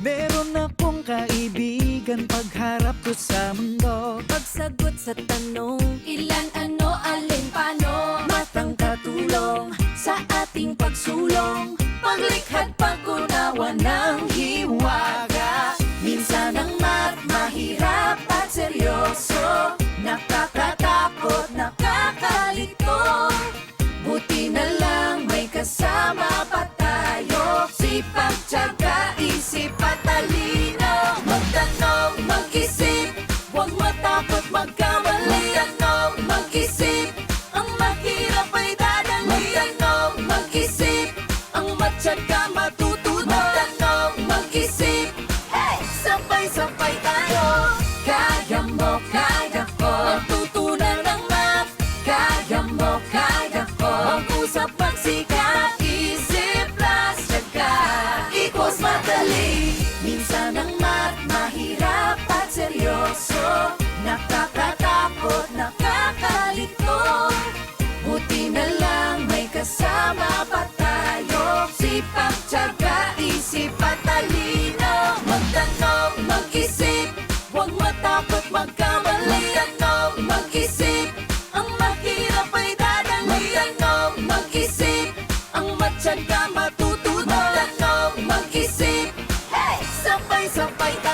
Meron akong kaibigan pagharap ko sa mundo. Pagsagot sa tanong Ilan, ano, alin, paano? Matang katulong Sa ating pagsulong. Paglikhat, pag-unawa ng tiyaga, isip at talino. Magtanong, mag-isip. Huwag matakot magkamali Magtanong, mag-isip. Ang mahirap ay dadali Magtanong, mag-isip. Ang matyaga Sipag, tsaga, isip at talino. Magtanong, mag-isip. Huwag matakot magkamali. Magtanong, mag-isip? Ang mahirap ay dadali Magtanong, mag-isip? Ang matyaga matutunan Magtanong, mag-isip. Hey! Sabay-sabay